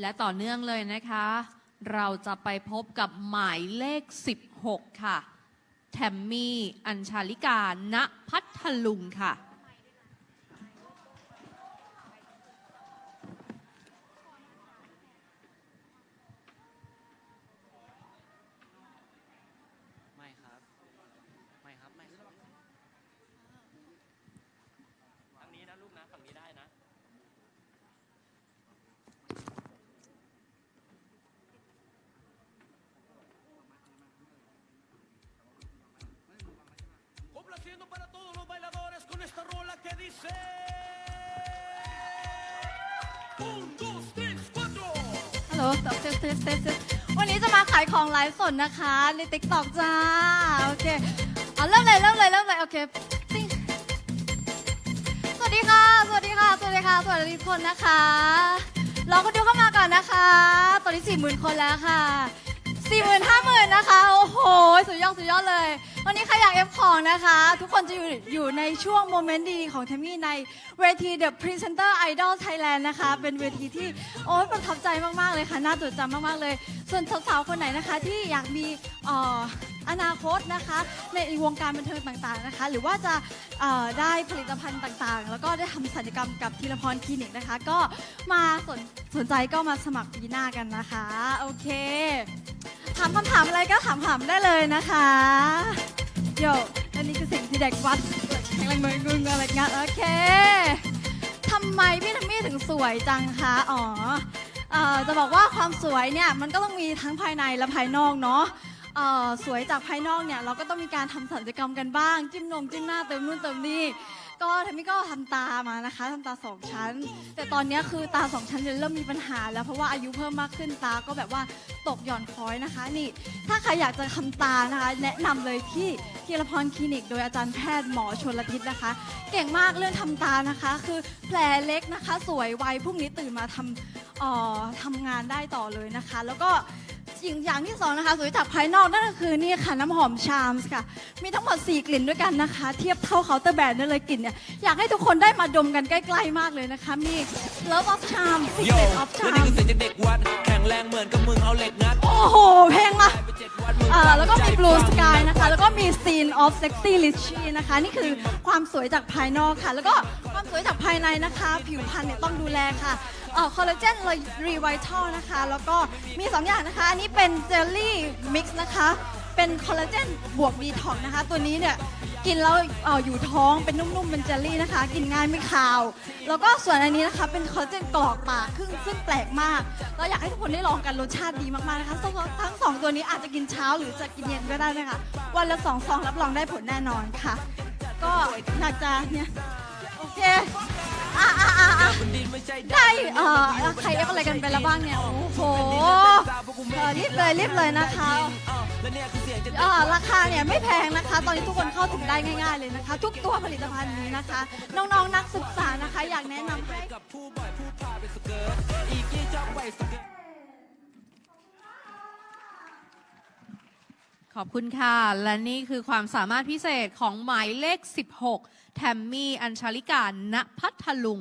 และต่อเนื่องเลยนะคะ เราจะไปพบกับหมายเลข 16 ค่ะ แทมมี่ อัญชาลิกา ณ พัทลุงค่ะ questa rola que dice. Un, dos, tres, cuatro. ฮัลโหลเซสเซสเซสเซสวันนี้จะมาขายของไลฟ์สดนะคะ ในติ๊กต็อกจ้า โอเคเอาเริ่มเลยเริ่มเลยเริ่มเลย โอเคติ๊งสวัสดีค่ะ สวัสดีค่ะ สวัสดีค่ะ สวัสดีทุกคนนะคะรอคนดูเข้ามาก่อนนะคะ ตอนนี้สี่หมื่นคนแล้วค่ะ สี่หมื่นห้าหมื่นนะคะ โอ้โห สุดยอด สุดยอดเลย วันนี้ใครอยากเอฟของนะคะ ทุกคนจะอยู่อยู่ในช่วงโมเมนต์ดีของเทมมี่ในเวที The Presenter Idol Thailand นะคะ เป็นเวทีที่ โอ้ยประทับใจมาก ๆ เลยค่ะ น่าจดจำมาก ๆ เลย ส่วนสาว ๆ คนไหนนะคะที่อยากมีอออนาคตนะคะ ในวงการบันเทิงต่างๆนะคะ หรือว่าจะอ่อได้ผลิตภัณฑ์ต่างๆ แล้วก็ได้ทำศัลยกรรมกับธีรพรคลินิกนะคะ ก็มาสนสนใจก็มาสมัครปีหน้ากันนะคะ โอเค ถามคำถามอะไรก็ถามถามได้เลยนะคะโยและนี่คือสิ่งที่เด็กวัดแข็งแรงเมืองกรุงอะไรเงี้ยโอเคทำไมพี่ทัมมี่ถึงสวยจังคะอ๋อจะบอกว่าความสวยเนี่ยมันก็ต้องมีทั้งภายในและภายนอกเนาะสวยจากภายนอกเนี่ยเราก็ต้องมีการทำศัลยกรรมกันบ้าง จิ้มนงจิ้มหน้าเติมนู่นเติมนี่ก็ทัมมี่ก็ทำตามานะคะทำตาสองชั้น แต่ตอนนี้คือตาสองชั้นเริ่มมีปัญหาแล้วเพราะว่าอายุเพิ่มมากขึ้นตาก็แบบว่า ตกหย่อนคล้อยนะคะ นี่ถ้าใครอยากจะทำตานะคะ แนะนำเลยที่ธีรพรคลินิก โดยอาจารย์แพทย์หมอชนละทิศนะคะ เก่งมากเรื่องทำตานะคะ คือแผลเล็กนะคะ สวยไวพรุ่งนี้ตื่นมาทำเอ่อทำงานได้ต่อเลยนะคะ แล้วก็ อย่างที่สองนะคะสวยจากภายนอกนั่นก็คือนี่ค่ะน้ำหอมชามส์ค่ะ มีทั้งหมด 4 กลิ่นด้วยกันนะคะ เทียบเท่าเคาน์เตอร์แบรนด์ได้เลยกลิ่นเนี่ยอยากให้ทุกคนได้มาดมกันใกล้ๆมากเลยนะคะ มี Love of Charm โย Secret of และนี่ Charm คือเสียงจากเด็กวัด แข็งแรงเหมือนกับมึงเอาเหล็กงัดโอ้โห เพลงอะไปเจ็ดวัดมึงอ่าแล้วก็มี Blue Sky นะคะ แล้วก็มี Scene of Sexy Richie นะคะ นี่คือความสวยจากภายนอกค่ะ แล้วก็ความสวยจากภายในนะคะ ผิวพรรณเนี่ยต้องดูแลค่ะเอ่อ คอลลาเจนรีไวทัลนะคะ แล้วก็มี 2 อย่างนะคะ อันนี้เป็นเจลลี่มิกซ์นะคะ เป็นคอลลาเจนบวกดีท็อกนะคะ ตัวนี้เนี่ยกินแล้วเอ่ออยู่ท้องเป็นนุ่มๆเป็นเจลลี่นะคะ กินง่ายไม่คาว แล้วก็ส่วนอันนี้นะคะเป็นคอลลาเจนกรอกปากซึ่งซึ่งแปลกมากเราอยากให้ทุกคนได้ลองกันรสชาติดีมากๆนะคะทั้งทั้งสองตัวนี้อาจจะกินเช้าหรือจะกินเย็นก็ได้นะคะวันละสองซองรับรองได้ผลแน่นอนค่ะ ก็อยากจะเนี่ยโอเค อะอะอะอะได้เอ่อใครเอฟอะไรกันไปแล้วบ้างเนี่ย โอ้โหเออรีบเลยรีบเลยนะคะเอเสียงจากเอ่อราคาเนี่ยไม่แพงนะคะ ตอนนี้ทุกคนเข้าถึงได้ง่าย ๆเลยนะคะ ทุกตัวผลิตภัณฑ์นี้นะคะ น้องๆนักศึกษานะคะ อยากแนะนำให้ ขอบคุณค่ะ และนี่คือความสามารถพิเศษของหมายเลข 16 แทมมี่ อัญชลิกาณพัทลุง